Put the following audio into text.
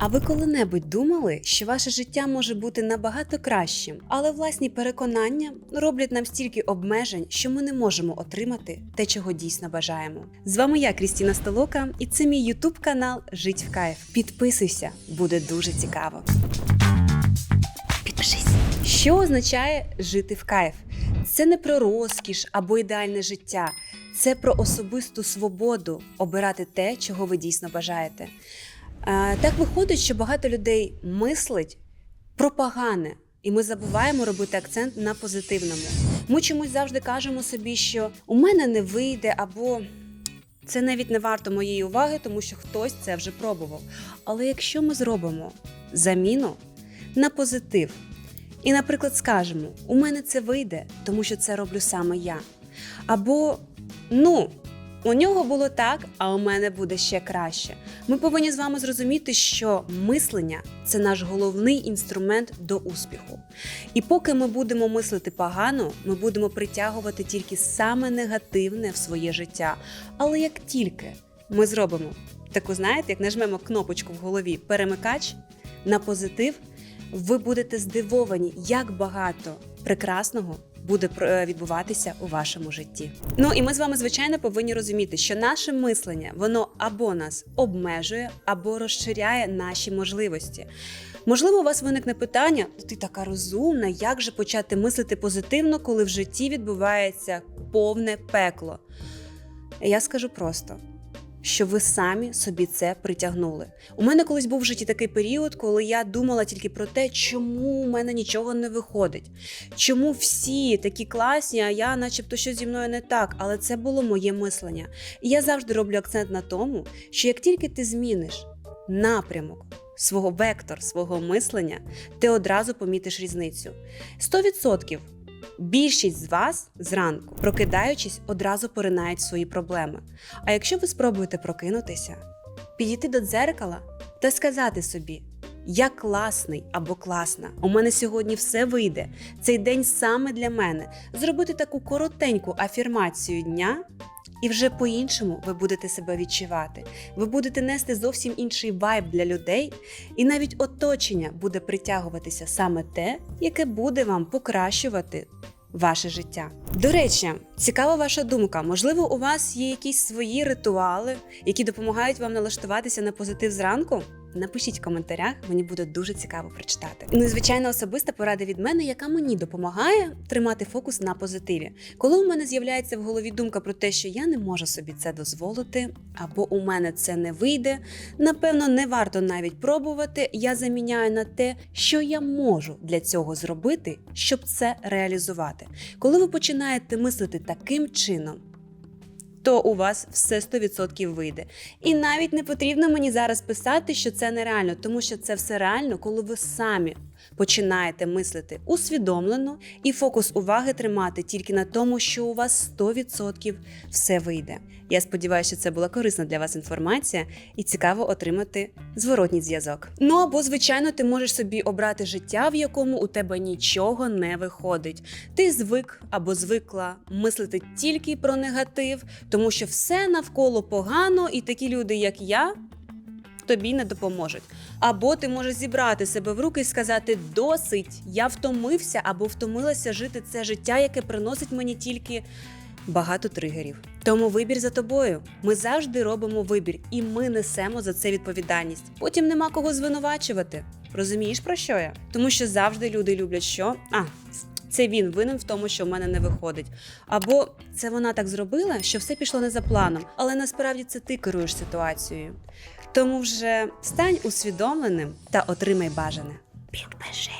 А ви коли-небудь думали, що ваше життя може бути набагато кращим, але власні переконання роблять нам стільки обмежень, що ми не можемо отримати те, чого дійсно бажаємо. З вами я, Крістіна Столока, і це мій ютуб канал Жить в кайф. Підписуйся, буде дуже цікаво. Підпишись. Що означає жити в кайф? Це не про розкіш або ідеальне життя, це про особисту свободу обирати те, чого ви дійсно бажаєте. Так виходить, що багато людей мислить про погане, і ми забуваємо робити акцент на позитивному. Ми чомусь завжди кажемо собі, що у мене не вийде, або це навіть не варто моєї уваги, тому що хтось це вже пробував. Але якщо ми зробимо заміну на позитив, і, наприклад, скажемо: у мене це вийде, тому що це роблю саме я. Або ну. У нього було так, а у мене буде ще краще. Ми повинні з вами зрозуміти, що мислення це наш головний інструмент до успіху. І поки ми будемо мислити погано, ми будемо притягувати тільки саме негативне в своє життя. Але як тільки ми зробимо таку, знаєте, як нажмемо кнопочку в голові перемикач на позитив, ви будете здивовані, як багато прекрасного буде е, відбуватися у вашому житті. Ну і ми з вами, звичайно, повинні розуміти, що наше мислення воно або нас обмежує, або розширяє наші можливості. Можливо, у вас виникне питання: ти така розумна, як же почати мислити позитивно, коли в житті відбувається повне пекло? Я скажу просто. Що ви самі собі це притягнули. У мене колись був в житті такий період, коли я думала тільки про те, чому у мене нічого не виходить, чому всі такі класні, а я, начебто, що зі мною не так. Але це було моє мислення. І я завжди роблю акцент на тому, що як тільки ти зміниш напрямок свого вектор, свого мислення, ти одразу помітиш різницю. 100% Більшість з вас зранку, прокидаючись, одразу поринають свої проблеми. А якщо ви спробуєте прокинутися, підійти до дзеркала та сказати собі: Я класний або класна, у мене сьогодні все вийде. Цей день саме для мене. Зробити таку коротеньку афірмацію дня. І вже по-іншому ви будете себе відчувати. Ви будете нести зовсім інший вайб для людей, і навіть оточення буде притягуватися саме те, яке буде вам покращувати ваше життя. До речі, цікава ваша думка. Можливо, у вас є якісь свої ритуали, які допомагають вам налаштуватися на позитив зранку? Напишіть в коментарях, мені буде дуже цікаво прочитати. Ну і звичайно, особиста порада від мене, яка мені допомагає тримати фокус на позитиві. Коли у мене з'являється в голові думка про те, що я не можу собі це дозволити, або у мене це не вийде, напевно, не варто навіть пробувати. Я заміняю на те, що я можу для цього зробити, щоб це реалізувати. Коли ви починаєте мислити таким чином, то у вас все 100% вийде. І навіть не потрібно мені зараз писати, що це нереально, тому що це все реально, коли ви самі починаєте мислити усвідомлено і фокус уваги тримати тільки на тому, що у вас 100% все вийде. Я сподіваюся, що це була корисна для вас інформація і цікаво отримати зворотній зв'язок. Ну або, звичайно, ти можеш собі обрати життя, в якому у тебе нічого не виходить. Ти звик або звикла мислити тільки про негатив, тому що все навколо погано, і такі люди, як я, тобі не допоможуть. Або ти можеш зібрати себе в руки і сказати: досить, я втомився або втомилася жити це життя, яке приносить мені тільки багато тригерів. Тому вибір за тобою. Ми завжди робимо вибір, і ми несемо за це відповідальність. Потім нема кого звинувачувати. Розумієш про що я? Тому що завжди люди люблять що? А, це він винен в тому, що в мене не виходить. Або це вона так зробила, що все пішло не за планом, але насправді це ти керуєш ситуацією. Тому вже стань усвідомленим та отримай бажане. Підпишись.